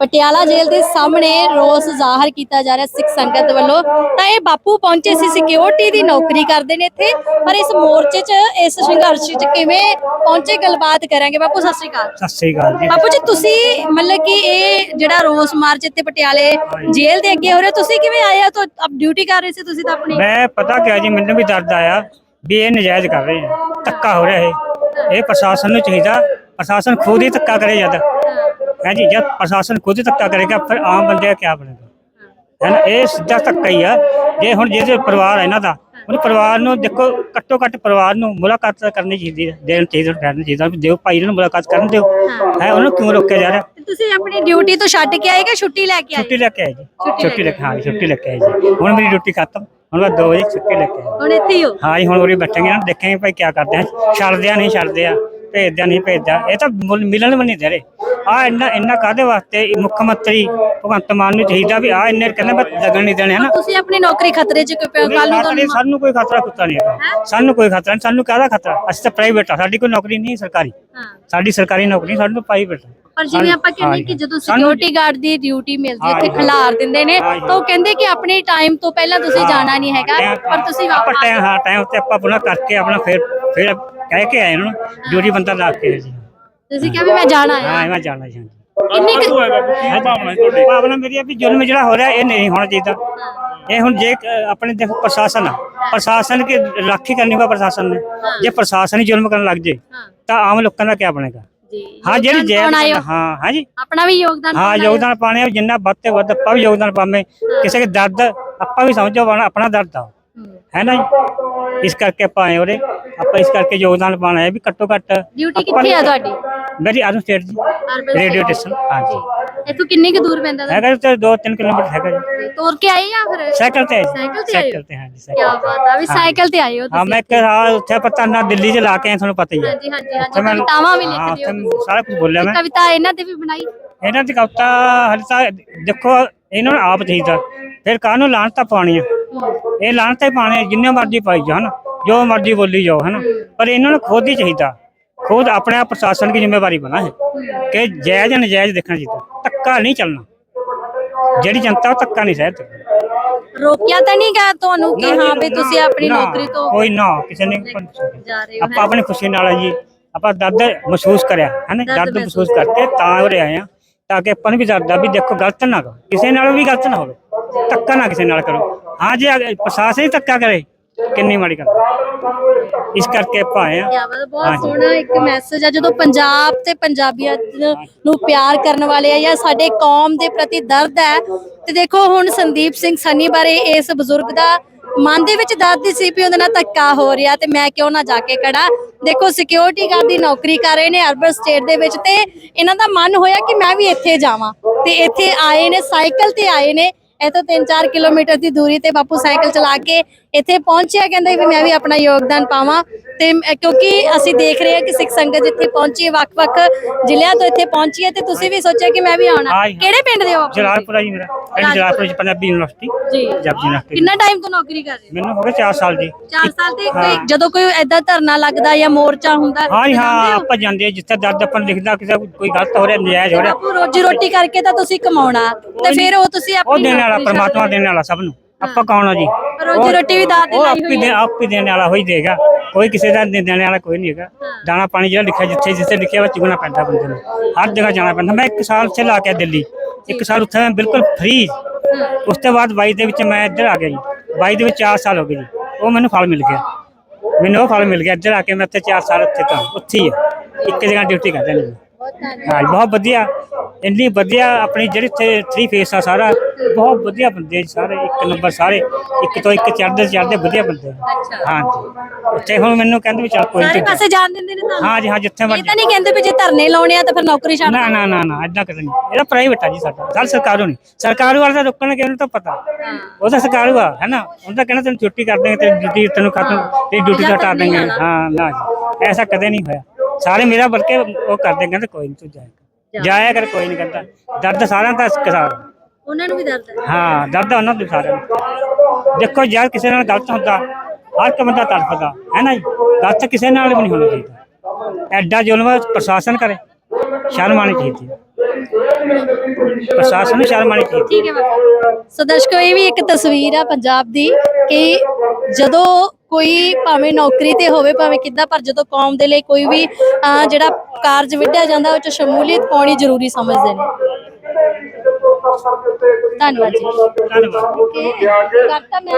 ਪਟਿਆਲਾ ਜੇਲ੍ਹ ਦੇ ਸਾਹਮਣੇ ਰੋਸ ਜ਼ਾਹਰ ਕੀਤਾ ਜਾ ਰਿਹਾ ਸਿੱਖ ਸੰਗਤ ਵੱਲੋਂ। ਤਾਂ ਇਹ ਬਾਪੂ ਪਹੁੰਚੇ ਸੀ ਸਿਕਿਉਰਿਟੀ ਦੀ ਨੌਕਰੀ ਕਰਦੇ ਨੇ ਇੱਥੇ। ਪਰ ਇਸ ਮੋਰਚੇ 'ਚ ਇਸ ਸੰਘਰਸ਼ 'ਚ ਕਿਵੇਂ ਪਹੁੰਚੇ ਗੱਲਬਾਤ ਕਰਾਂਗੇ। ਬਾਪੂ ਸਤਿ ਸ਼੍ਰੀ ਅਕਾਲ। ਸਤਿ ਸ੍ਰੀ ਅਕਾਲ ਜੀ। ਬਾਪੂ ਜੀ ਤੁਸੀਂ ਮਤਲਬ ਕਿ ਇਹ ਜਿਹੜਾ ਰੋਸ ਮਾਰਚ ਇੱਥੇ ਪਟਿਆਲੇ ਜੇਲ੍ਹ ਦੇ ਅੱਗੇ ਹੋ ਰਿਹਾ ਤੁਸੀਂ ਕਿਵੇਂ ਆਏ ਹੋ? ਤਾਂ ਆਪ ਡਿਊਟੀ ਕਰ ਰਹੇ ਸੀ ਤੁਸੀਂ ਤਾਂ ਆਪਣੀ? ਮੈਂ ਪਤਾ ਕਿਹਾ ਜੀ ਮੈਨੂੰ ਵੀ ਦਰਦ ਆਇਆ ਵੀ ਇਹ ਨਜਾਇਜ਼ ਕਰ ਰਹੇ ਆ। ਧੱਕਾ ਹੋ ਰਿਹਾ ਇਹ। ਇਹ ਪ੍ਰਸ਼ਾਸਨ ਨੂੰ ਚਾਹੀਦਾ। ਪ੍ਰਸ਼ਾਸਨ ਖੁਦ ਹੀ ਧੱਕਾ ਕਰੇ ਜਦ। ਹੈ ਜੀ ਜਦ ਪ੍ਰਸ਼ਾਸਨ ਖੁਦ ਹੀ ਧੱਕਾ ਕਰੇਗਾ ਫਿਰ ਆਮ ਬੰਦੇ ਦਾ ਕੀ ਬਣੇਗਾ? ਹੈ ਨਾ ਇਹ ਸਿੱਧਾ ਧੱਕਾ ਹੀ ਆ। ਜੇ ਹੁਣ ਜਿਹਦੇ ਪਰਿਵਾਰ ਹੈ ਇਹਨਾਂ ਦਾ ਉਹ ਪਰਿਵਾਰ ਨੂੰ ਦੇਖੋ ਘੱਟੋ ਘੱਟ ਪਰਿਵਾਰ ਨੂੰ ਮੁਲਾਕਾਤ ਕਰਨੀ ਚਾਹੀਦੀ ਹੈ ਦੇਣ ਚਾਹੀਦਾ ਕਹਿਣਾ ਚਾਹੀਦਾ ਵੀ ਦਿਓ ਭਾਈ ਨੂੰ ਮੁਲਾਕਾਤ ਕਰਨ ਦਿਓ। ਹੈ। ਉਹਨੂੰ ਕਿਉਂ ਰੋਕਿਆ ਜਾ ਰਿਹਾ? ਤੁਸੀਂ ਆਪਣੀ ਡਿਊਟੀ ਤੋਂ ਛੱਡ ਕੇ ਆਏ ਕਿ ਛੁੱਟੀ ਲੈ ਕੇ ਆਏ? ਛੁੱਟੀ ਲੈ ਕੇ ਆਏ ਜੀ ਛੁੱਟੀ ਲੈ ਕੇ ਹਾਂ ਛੁੱਟੀ ਲੈ ਕੇ ਆਏ ਜੀ। ਹੁਣ ਮੇਰੀ ਡਿਊਟੀ ਖਤਮ ਹੁਣ ਮੈਂ 2 ਵਜੇ ਛੁੱਟੀ ਲੈ ਕੇ ਆਇਆ। ਹੁਣ ਇੱਥੇ ਹੀ ਹੋ? ਹਾਂ ਜੀ ਹੁਣ ਉਰੇ ਬੈਠਾਂਗੇ ਨਾ ਦੇਖਾਂਗੇ ਭਾਈ ਕੀ ਕਰਦੇ ਆ। ਛੱਡਦੇ ਆ ਨਹੀਂ ਛੱਡਦੇ ਆ। ਭੇਜਦੇ ਨਹੀਂ ਭੇਜਦਾ। ਇਹ ਤਾਂ ਮੁੱਲ- ਮਿਲਣ ਵੀ ਨਹੀਂ ਦੇ ਰਹੇ। ਆ ਇੰਨਾ ਇੰਨਾ ਕਾਦੇ ਵਾਸਤੇ ਮੁੱਖ ਮੰਤਰੀ ਭਗਵੰਤ ਮਾਨ ਨੂੰ ਚਾਹੀਦਾ ਵੀ ਆ ਇੰਨੇ ਕਹਿੰਦੇ ਬਸ ਲੱਗਣ ਨਹੀਂ ਦੇਣੇ ਹਨਾ? ਤੁਸੀਂ ਆਪਣੀ ਨੌਕਰੀ ਖਤਰੇ 'ਚ ਕਿਉਂ ਪਿਓ ਕੱਲ ਨੂੰ ਨਹੀਂ, ਤੁਹਾਨੂੰ ਸਾਨੂੰ ਕੋਈ ਖਤਰਾ ਕੁੱਤਾ ਨਹੀਂ ਹੈਗਾ। ਸਾਨੂੰ ਕੋਈ ਖਤਰਾ ਨਹੀਂ ਸਾਨੂੰ ਕਾਹਦਾ ਖਤਰਾ? ਅਸੀਂ ਤਾਂ ਪ੍ਰਾਈਵੇਟ ਆ ਸਾਡੀ ਕੋਈ ਨੌਕਰੀ ਨਹੀਂ ਸਰਕਾਰੀ। ਸਾਡੀ ਸਰਕਾਰੀ ਨੌਕਰੀ ਸਾਨੂੰ ਪ੍ਰਾਈਵੇਟ ਪਰ ਜਿਵੇਂ ਆਪਾਂ ਕਹਿੰਦੇ ਕਿ ਜਦੋਂ ਸਿਕਿਉਰਿਟੀ ਗਾਰਡ ਦੀ ਡਿਊਟੀ ਮਿਲਦੀ ਇੱਥੇ ਖਿਲਾਰ ਦਿੰਦੇ ਨੇ ਤਾਂ ਉਹ ਕਹਿੰਦੇ ਕਿ ਆਪਣੇ ਟਾਈਮ ਤੋਂ ਪਹਿਲਾਂ ਤੁਸੀਂ ਜਾਣਾ ਨਹੀਂ ਹੈਗਾ ਪਰ ਤੁਸੀਂ ਵਾਪਸ ਟਾਈਮ ਹਾਂ ਟਾਈਮ ਤੇ ਆਪਾਂ ਪੂਰਾ ਕਰਕੇ ਆਪਣਾ ਫਿਰ ਫਿਰ ਕਹਿ ਕੇ ਆਏ ਉਹਨਾਂ ਨੂੰ ਡਿਊਟੀ ਬੰਦਾ ਲਾ ਕੇ ਆਏ ਜੀ। ਤੁਸੀਂ ਕਿਹਾ ਵੀ ਮੈਂ ਜਾਣਾ ਹੈ ਹਾਂ ਮੈਂ ਜਾਣਾ ਜੀ ਕੁ- ਭਾਵਨਾ ਮੇਰੀ ਹੈ ਵੀ ਜ਼ੁਲਮ ਜਿਹੜਾ ਹੋ ਰਿਹਾ ਇਹ ਨਹੀਂ ਹੋਣਾ ਚਾਹੀਦਾ। ਇਹ ਹੁਣ ਜੇ ਆਪਣੇ ਦੇਖੋ ਪ੍ਰਸ਼ਾਸਨ ਆ। ਪ੍ਰਸ਼ਾਸਨ ਕੀ ਰਾਖੀ ਕਰਨੀ ਵਾ ਪ੍ਰਸ਼ਾਸਨ ਨੇ। ਜੇ ਪ੍ਰਸ਼ਾਸਨ ਹੀ ਜ਼ੁਲਮ ਕਰਨ ਲੱਗ ਜੇ ਹਾਂ। ਤਾਂ ਆਮ ਲੋਕਾਂ ਦਾ ਕੀ ਬਣੇਗਾ? ਜੀ। ਹਾਂ ਜਿਹੜੀ ਯੋਗਦਾਨ ਪਾਉਣ ਆਏ ਹੋ। ਹਾਂ ਹਾਂ ਜੀ ਆਪਣਾ ਵੀ ਯੋਗਦਾਨ ਹਾਂ ਪਾਉਣ ਆਏ ਹੋ। ਯੋਗਦਾਨ ਪਾਣੇ ਜਿੰਨਾ ਵੱਧ ਤੇ ਵੱਧ ਆਪਾਂ ਵੀ ਯੋਗਦਾਨ ਪਾਵੇਂ। ਕਿਸੇ ਦੇ ਦਰਦ ਆਪਾਂ ਵੀ ਸਮਝੋ ਆਪਣਾ- ਆਪਣਾ ਦਰਦ ਆ। ਹੂੰ। ਹੈ ਨਾ ਜੀ ਇਸ ਕਰਕੇ ਆਪਾਂ ਆਏ ਉਰੇ ਆਪਾਂ ਇਸ ਕਰਕੇ ਯੋਗਦਾਨ ਪਾਣਾ ਹੈ ਵੀ ਘੱਟੋ ਘੱਟ ਡਿਊਟੀ ਕਿੱਥੇ ਆ ਤੁਹਾਡੀ ਮੇਰੀ ਆਰਮ ਸਟੇਟ ਜੀ ਰੇਡੀਓ। ਸਟੇਸ਼ਨ ਹਾਂਜੀ ਇੱਥੋਂ ਕਿੰਨੀ ਕੁ ਦੂਰ ਪੈਂਦਾ ਹੈਗਾ ਤੇ 2-3 ਕਿਲੋਮੀਟਰ ਹੈਗਾ ਜੀ? ਤੋਰ ਕੇ ਆਏ ਜਾਂ ਫਿਰ ਸਾਈਕਲ ਤੇ। ਸਾਈਕਲ ਤੇ ਆਏ ਹੋ? ਸਾਈਕਲ ਤੇ ਹਾਂ ਜੀ ਕੀ ਸਾਈਕਲ ਬਾਤ ਆ ਵੀ ਸਾਈਕਲ ਤੇ ਆਏ ਹੋ ਹਾਂ ਤੁਸੀਂ ਮੈਂ ਇੱਕ ਰਾਹ ਉੱਥੇ ਪਤਾ ਨਾ ਦਿੱਲੀ 'ਚ ਲਾ ਕੇ ਤੁਹਾਨੂੰ ਪਤਾ ਹੀ ਹੈ ਹਾਂਜੀ ਹਾਂਜੀ ਹਾਂਜੀ ਮੈਂ- ਕਵਿਤਾਵਾਂ ਵੀ ਹਾਂ, ਲਿਖਦੇ ਹੋ। ਸਾਰਾ ਕੁਝ ਬੋਲਿਆ ਮੈਂ ਕਵਿਤਾ ਇਹਨਾਂ ਤੇ ਵੀ ਬਣਾਈ ਇਹਨਾਂ ਦੀ ਕਵਤਾ ਤਾਂ ਦੇਖੋ ਇਹਨਾਂ ਨੂੰ ਆਪ ਚਾਹੀਦਾ ਫਿਰ ਕਾਹਨੂੰ ਲਾਹਨਤਾਂ ਪਾਉਣੀਆਂ ਇਹ ਹੀ ਪਾਉਣੀਆਂ ਜਿੰਨੇ ਮਰਜ਼ੀ ਪਾਈ ਜਾਣ ਜੋ ਮਰਜ਼ੀ ਬੋਲੀ ਜਾਓ ਹਨਾ? ਪਰ ਇਹਨਾਂ ਨੂੰ ਖੁਦ ਹੀ ਚਾਹੀਦਾ ਖੁਦ ਆਪਣੇ ਆਪ ਪ੍ਰਸ਼ਾਸਨ ਦੀ ਜ਼ਿੰਮੇਵਾਰੀ ਬਣਾ ਹੈ ਕਿ ਜਾਇਜ਼ ਜਾਂ ਨਜਾਇਜ਼ ਦੇਖਣਾ ਚਾਹੀਦਾ ਧੱਕਾ ਨਹੀਂ ਚੱਲਣਾ। ਜਿਹੜੀ ਜਨਤਾ ਉਹ ਧੱਕਾ ਨਹੀਂ ਸਹਿ ਸਕਦੀ ਰੋਕਿਆ ਤਾਂ ਨਹੀਂ ਗਾ ਤੁਹਾਨੂੰ ਕਿ ਹਾਂ ਵੀ ਤੁਸੀਂ ਆਪਣੀ ਨੌਕਰੀ ਤੋਂ ਕੋਈ ਨਾ ਕਿਸੇ ਨੇ ਜਾ ਰਹੇ ਹੋ ਆਪਾਂ ਆਪਣੀ ਖੁਸ਼ੀ ਨਾਲ ਜੀ ਆਪਾਂ ਦਰਦ ਮਹਿਸੂਸ ਕਰਿਆ ਹਨਾ? ਦਰਦ ਮਹਿਸੂਸ ਕਰਕੇ ਤਾਂ ਉਰੇ ਆਏ ਆ ਤਾਂ ਕਿ ਆਪਾਂ ਨੂੰ ਵੀ ਦਰਦ ਆ ਵੀ ਦੇਖੋ ਗਲਤ ਨਾ ਕਰੋ। ਕਿਸੇ ਨਾਲ ਵੀ ਗਲਤ ਨਾ ਹੋਵੇ। ਧੱਕਾ ਨਾ ਕਿਸੇ ਨਾਲ ਕਰੋ। ਹਾਂ ਜੇ ਅਗਰ ਪ੍ਰਸ਼ਾਸਨ ਹੀ ਧੱਕਾ ਕਰੇ ਕਿੰਨੀ ਮਾੜੀ ਗੱਲ ਇਸ ਕਰਕੇ ਆਪਾਂ ਆਏ ਆ ਬਹੁਤ ਸੋਹਣਾ ਇੱਕ ਮੈਸੇਜ ਆ ਜਦੋਂ ਪੰਜਾਬ ਤੇ ਪੰਜਾਬੀਅਤ ਨੂੰ ਪਿਆਰ ਕਰਨ ਵਾਲੇ ਆ ਜਾਂ ਸਾਡੇ ਕੌਮ ਦੇ ਪ੍ਰਤੀ ਦਰਦ ਹੈ ਤੇ ਦੇਖੋ ਹੁਣ ਸੰਦੀਪ ਸਿੰਘ ਸੰਨੀ ਬਾਰੇ ਇਸ ਬਜ਼ੁਰਗ ਦਾ ਮਨ ਦੇ ਵਿੱਚ ਦਰਦ ਸੀ ਵੀ ਉਹਦੇ ਨਾਲ ਧੱਕਾ ਹੋ ਰਿਹਾ ਤੇ ਮੈਂ ਕਿਉਂ ਨਾ ਜਾ ਕੇ ਖੜਾ ਦੇਖੋ ਸਿਕਿਉਰਿਟੀ ਗਾਰਡ ਦੀ ਨੌਕਰੀ ਕਰ ਰਹੇ ਨੇ ਅਰਬਨ ਸਟੇਟ ਦੇ ਵਿੱਚ ਤੇ ਇਹਨਾਂ ਦਾ ਮਨ ਹੋਇਆ ਕਿ ਮੈਂ ਵੀ ਇੱਥੇ ਜਾਵਾਂ ਤੇ ਇੱਥੇ ਆਏ ਨੇ ਸਾਈਕਲ ਤੇ ਆਏ ਨੇ ਇਹ ਤੋਂ 3-4 ਕਿਲੋਮੀਟਰ ਦੀ ਦੂਰੀ ਤੇ ਬਾਪੂ ਸਾਈਕਲ ਚਲਾ ਕੇ ਇੱਥੇ ਪਹੁੰਚਿਆ ਕਹਿੰਦੇ ਵੀ ਮੈਂ ਵੀ ਆਪਣਾ ਯੋਗਦਾਨ ਪਾਵਾਂ। ਤੇ ਕਿਉਂਕਿ ਅਸੀਂ ਦੇਖ ਰਹੇ ਹਾਂ ਕਿ ਸਿੱਖ ਸੰਗਤ ਜਿੱਥੇ ਪਹੁੰਚੀ ਹੈ ਵੱਖ-ਵੱਖ ਜ਼ਿਲ੍ਹਿਆਂ ਤੋਂ ਇੱਥੇ ਪਹੁੰਚੀ ਹੈ ਤੇ ਤੁਸੀਂ ਵੀ ਸੋਚਿਆ ਕਿ ਮੈਂ ਵੀ ਆਉਣਾ। ਕਿਹੜੇ ਪਿੰਡ ਦੇ ਹੋ? ਆਪ? ਜਲਾਲਪੁਰਾ ਜੀ ਮੇਰਾ। ਪਿੰਡ ਜਲਾਲਪੁਰ। ਜੀ ਪੰਜਾਬੀ ਯੂਨੀਵਰਸਿਟੀ। ਜੀ। ਪੰਜਾਬੀ ਯੂਨੀਵਰਸਿਟੀ। ਕਿੰਨਾ ਟਾਈਮ ਤੋਂ ਨੌਕਰੀ ਕਰ ਰਹੇ ਮੈਨੂੰ ਹੋ ਗਏ 4 ਸਾਲ ਜੀ। 4 ਸਾਲ ਤੇ ਕੋਈ ਜਦੋਂ ਕੋਈ ਐਦਾਂ ਧਰਨਾ ਲੱਗਦਾ ਜਾਂ ਮੋਰਚਾ ਹੁੰਦਾ ਹਾਂ ਹਾਂ? ਆਪਾਂ ਜਾਂਦੇ ਜਿੱਥੇ ਦਰਦ ਆਪਾਂ ਨੂੰ ਦਿਖਦਾ ਕਿਸੇ ਕੋਈ- ਗਲਤ ਹੋ ਰਿਹਾ ਨਜਾਇਜ਼ ਹੋ ਰਿਹਾ। ਰੋਜੀ ਰੋਟੀ ਕਰਕੇ ਤਾਂ ਤੁਸੀਂ ਕਮਾਉਣਾ। ਤੇ ਫਿਰ ਉਹ ਤੁਸੀਂ ਉਹ ਆਪਣੀ ਦੇਣ ਵਾਲਾ ਪਰਮਾਤਮਾ ਦੇਣ ਵਾਲਾ ਸਭ ਨੂੰ। ਆਪਾਂ ਕੌਣ ਆ ਜੀ? ਰੋਜੀ ਰੋਟੀ ਵੀ ਦਾਤ ਉਹ ਲਾਈ ਆਪ ਹੀ ਹੋਈ ਦੇ ਆਪ ਹੀ ਦੇਣ ਵਾਲਾ ਹੋਈ ਦੇਗਾ। ਕੋਈ ਕਿਸੇ ਦਾ ਦੇ- ਦੇਣ ਵਾਲਾ ਕੋਈ ਨਹੀਂ ਹੈਗਾ। ਦਾਣਾ ਪਾਣੀ ਜਿਹੜਾ ਲਿਖਿਆ ਜਿੱਥੇ ਜਿੱਥੇ ਲਿਖਿਆ ਵਾ ਚੁਗਣਾ ਪੈਂਦਾ ਬੰਦੇ ਨੂੰ। ਹਰ ਜਗ੍ਹਾ ਜਾਣਾ ਪੈਂਦਾ। ਮੈਂ ਇੱਕ ਸਾਲ ਚ ਲਾ ਕੇ ਦਿੱਲੀ। ਇੱਕ ਸਾਲ ਉੱਥੇ ਮੈਂ ਬਿਲਕੁਲ ਫ੍ਰੀ ਉਸ ਤੋਂ ਬਾਅਦ 22 ਦੇ ਵਿੱਚ ਮੈਂ ਇੱਧਰ ਆ ਗਿਆ ਜੀ। 22 ਦੇ ਵਿੱਚ 4 ਸਾਲ ਹੋ ਗਏ ਜੀ। ਉਹ ਮੈਨੂੰ ਫਲ ਮਿਲ ਗਿਆ। ਮੈਨੂੰ ਉਹ ਫਲ ਮਿਲ ਗਿਆ। ਇੱਧਰ ਆ ਕੇ ਮੈਂ ਉੱਥੇ 4 ਸਾਲ ਉੱਥੇ ਤਾਂ ਉੱਥੇ ਹੀ ਆ। ਇੱਕ ਜਗ੍ਹਾ ਡਿਊਟੀ ਕਰਦਾ ਨਹੀਂ ਧੰਨਵਾਦ ਹਾਂ ਬਹੁਤ ਵਧੀਆ। ਇੰਨੀ ਵਧੀਆ ਆਪਣੀ ਜਿਹੜੀ ਤੇ 3 ਫੇਸ ਆ ਸਾਰਾ ਬਹੁਤ ਵਧੀਆ ਬੰਦੇ ਜੀ ਸਾਰੇ ਇੱਕ ਨੰਬਰ ਸਾਰੇ ਇੱਕ ਤੋਂ ਇੱਕ ਚੜ੍ਹਦੇ ਚੜ੍ਹਦੇ ਵਧੀਆ ਬੰਦੇ ਹਾਂ ਜੀ ਉੱਥੇ ਹੁਣ ਮੈਨੂੰ ਕਹਿੰਦੇ ਵੀ ਚੱਲ ਕੋਈ ਸਾਰੇ ਨਹੀਂ। ਪਾਸੇ ਜਾਣ ਦਿੰਦੇ ਨੇ ਤੁਹਾਨੂੰ? ਹਾਂ ਜੀ ਹਾਂ ਜਿੱਥੇ ਇਹ ਮਰਜ਼ੀ। ਤਾਂ ਨਹੀਂ ਕਹਿੰਦੇ ਵੀ ਜੇ ਧਰਨੇ ਲਾਉਣੇ ਆ ਤਾਂ ਫਿਰ ਨੌਕਰੀ ਛੱਡ ਨਾ ਨਾ ਨਾ ਨਾ ਏਦਾਂ ਕਦੇ ਨਹੀਂ। ਇਹਦਾ ਪ੍ਰਾਈਵੇਟ ਆ ਜੀ ਸਾਡਾ। ਸਾਲ ਸਰਕਾਰੂ ਨਹੀਂ। ਸਰਕਾਰੂ ਵਾਲਾ ਤਾਂ ਰੁਕਣਗੇ ਉਹਨੂੰ ਤਾਂ ਪਤਾ। ਹਾਂ। ਉਹ ਤਾਂ ਸਰਕਾਰੂ ਆ ਹੈ ਨਾ? ਉਹਨਾਂ ਦਾ ਕਹਿਣਾ ਤੈਨੂੰ ਛੁੱਟੀ ਕਰ ਦੇਂਗੇ ਤੇਰੀ ਡਿਊਟੀ ਤੈਨੂੰ ਖਤਮ ਤੇਰੀ ਡਿਊਟੀ ਤੋਂ ਹਟਾ ਦੇਂਗੇ ਹਾਂ ਨਾ ਜੀ। ਐਸਾ ਕਦੇ ਨਹੀਂ ਹੋਇਆ। ਸਾਰੇ ਮੇਰਾ ਬਲਕਿ ਉਹ ਕਰ ਦੇਂਗੇ ਕਹਿੰਦੇ ਕੋਈ ਨਹੀਂ ਤੂੰ ਜਾਏਗਾ। ਜਾਇਆ ਕਰ ਕੋਈ ਨਹੀਂ ਕਰਦਾ ਦਰਦ ਸਾਰਿਆਂ ਦਾ ਕਿਸਾਨ। ਉਹਨਾਂ ਨੂੰ ਵੀ ਦਰਦ ਹੈ। ਹਾਂ ਦਰਦ ਉਹਨਾਂ ਦੇ ਸਾਰਿਆਂ ਨੂੰ। ਦੇਖੋ ਯਾਰ ਕਿਸੇ ਨਾਲ ਗਲਤ ਹੁੰਦਾ ਹਰ ਇੱਕ ਬੰਦਾ ਤੜਫਦਾ ਹੈ ਨਾ ਜੀ? ਗਲਤ ਕਿਸੇ ਨਾਲ ਵੀ ਨਹੀਂ ਹੋਣਾ ਚਾਹੀਦਾ। ਐਡਾ ਜ਼ੁਲਮ ਪ੍ਰਸ਼ਾਸਨ ਕਰੇ ਸ਼ਰਮ ਆਉਣੀ ਚਾਹੀਦੀ ਹੈ। ਪ੍ਰਸ਼ਾਸਨ ਨੂੰ ਸ਼ਰਮ ਆਣੀ ਚਾਹੀਦੀ ਠੀਕ ਹੈ ਬਾਬਾ। ਸੋ ਦਰਸ਼ਕੋ ਇਹ ਵੀ ਇੱਕ ਤਸਵੀਰ ਆ ਪੰਜਾਬ ਦੀ ਕਿ ਜਦੋਂ ਕੋਈ ਭਾਵੇਂ ਨੌਕਰੀ ਤੇ ਹੋਵੇ ਭਾਵੇਂ ਕਿੱਦਾਂ ਪਰ ਜਦੋਂ ਕੌਮ ਦੇ ਲਈ ਕੋਈ ਵੀ ਜਿਹੜਾ ਕਾਰਜ ਵਿੱਢਿਆ ਜਾਂਦਾ ਉਹ ਚ ਸ਼ਮੂਲੀਅਤ ਪਾਉਣੀ ਜ਼ਰੂਰੀ ਸਮਝਦੇ ਨੇ। ਧੰਨਵਾਦ ਜੀ। ਧੰਨਵਾਦ ਕਰਤਾ ਮੈਂ।